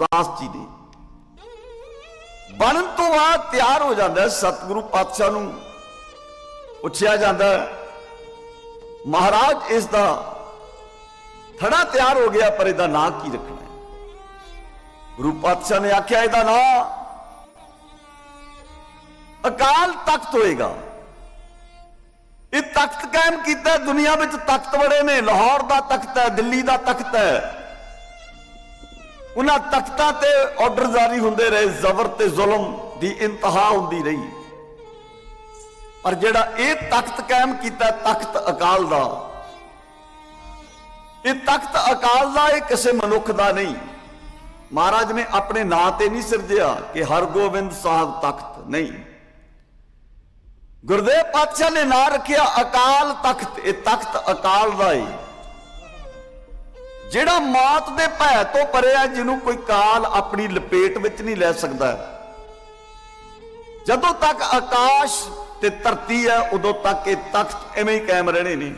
ਦਾਸ ਜੀ ਨੇ ਬਣਨ ਤੋਂ ਬਾਅਦ ਤਿਆਰ ਹੋ ਜਾਂਦਾ ਸਤਿਗੁਰੂ ਪਾਤਸ਼ਾਹ ਨੂੰ। ਪੁੱਛਿਆ ਜਾਂਦਾ ਮਹਾਰਾਜ, ਇਸ ਦਾ ਥੜਾ ਤਿਆਰ ਹੋ ਗਿਆ, ਪਰ ਇਹਦਾ ਨਾਂ ਕੀ ਰੱਖਣਾ ਹੈ? ਗੁਰੂ ਪਾਤਸ਼ਾਹ ਨੇ ਆਖਿਆ, ਇਹਦਾ ਨਾਂ ਅਕਾਲ ਤਖਤ ਹੋਏਗਾ। ਇਹ ਤਖਤ ਕਾਇਮ ਕੀਤਾ ਹੈ। ਦੁਨੀਆ ਵਿੱਚ ਤਖਤ ਬੜੇ ਨੇ। ਲਾਹੌਰ ਦਾ ਤਖਤ ਹੈ, ਦਿੱਲੀ ਦਾ ਤਖਤ ਹੈ। ਉਹਨਾਂ ਤਖਤਾਂ ਤੇ ਆਰਡਰ ਜਾਰੀ ਹੁੰਦੇ ਰਹੇ, ਜ਼ਬਰ ਤੇ ਜ਼ੁਲਮ ਦੀ ਇੰਤਹਾ ਹੁੰਦੀ ਰਹੀ। ਪਰ ਜਿਹੜਾ ਇਹ ਤਖਤ ਕਾਇਮ ਕੀਤਾ, ਤਖਤ ਅਕਾਲ ਦਾ, ਇਹ ਤਖਤ ਅਕਾਲ ਦਾ ਇਹ ਕਿਸੇ ਮਨੁੱਖ ਦਾ ਨਹੀਂ। ਮਹਾਰਾਜ ਨੇ ਆਪਣੇ ਨਾਂ ਤੇ ਨਹੀਂ ਸਿਰਜਿਆ ਕਿ ਹਰਗੋਬਿੰਦ ਸਾਹਿਬ ਤਖਤ, ਨਹੀਂ। ਗੁਰਦੇਵ ਪਾਤਸ਼ਾਹ ਨੇ ਨਾਂ ਰੱਖਿਆ ਅਕਾਲ ਤਖਤ, ਇਹ ਤਖਤ ਅਕਾਲ ਦਾ ਹੈ ਜਿਹੜਾ ਮੌਤ ਦੇ ਭੈ ਤੋਂ ਪਰਿਆ ਜਿਹਨੂੰ ਕੋਈ ਕਾਲ ਆਪਣੀ ਲਪੇਟ ਵਿੱਚ ਨਹੀਂ ਲੈ ਸਕਦਾ। ਜਦੋਂ ਤੱਕ ਆਕਾਸ਼ ਤੇ ਧਰਤੀ ਹੈ ਉਦੋਂ ਤੱਕ ਇਹ ਤਖਤ ਐਵੇਂ ਹੀ ਕਾਇਮ ਰਹਿਣੇ ਨੇ